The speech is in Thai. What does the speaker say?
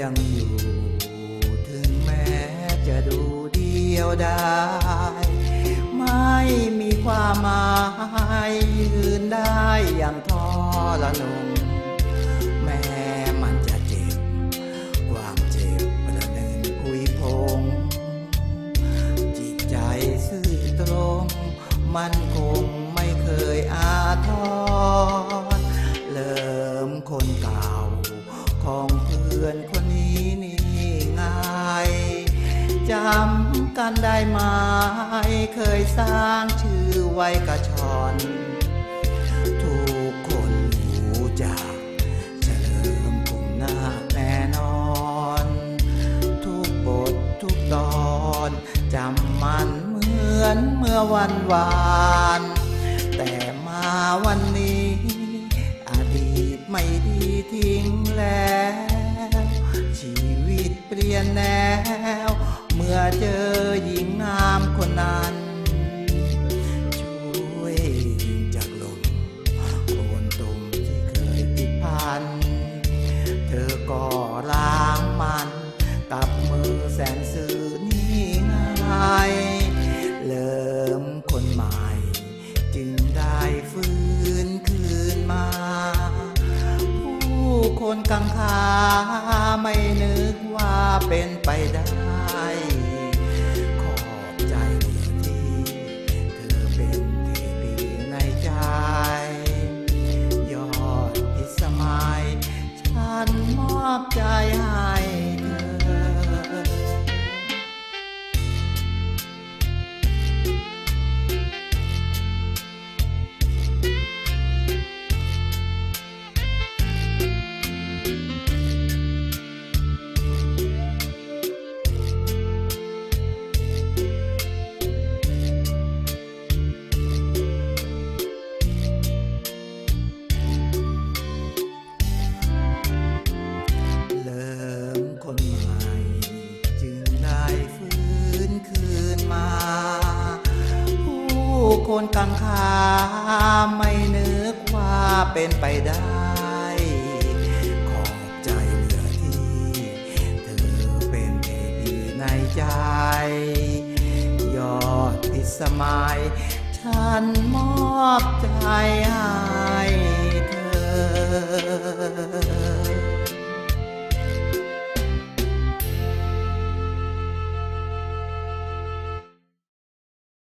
ยังอยู่ ถึงแม้จะดูเดียวดายไม่มีความหมายยืนได้อย่างทรนงแม้มันจะเจ็บ ความเจ็บประเนินคุยพง จิตใจซื่อตรง มันคงไม่เคยอาทรเริ่มคนเก่าของ พื่อนคนนี้นี่ไงจำกันได้ไหมเคยสร้างชื่อไว้กระชอนทุกคนรู้จักเฉลิมกลุ่มหน้าแน่นอน ทุกบททุกตอนจำมันเหมือนเมื่อวันวานแต่มาวันนี้ อดีตไม่ดีทิ้ง ยนแนว เมื่อเจอหญิงงามคนนั้น ช่วยดึงจากลมโคนตุ่มที่เคยติดพัน เธอก็ล้างมัน กับมือแสนสื่อนี่ไงเริ่มคนใหม่ จึงได้ฟื้นคืนมา ผู้คนกังขาไม่เนึกว่ เป็นไปได้ คนกังขาไม่นึกว่าเป็นไปได้ ขอบใจเหลือที่เธอเป็นเทพีในใจ ยอดพิสมัย ฉันมอบใจให้เธอ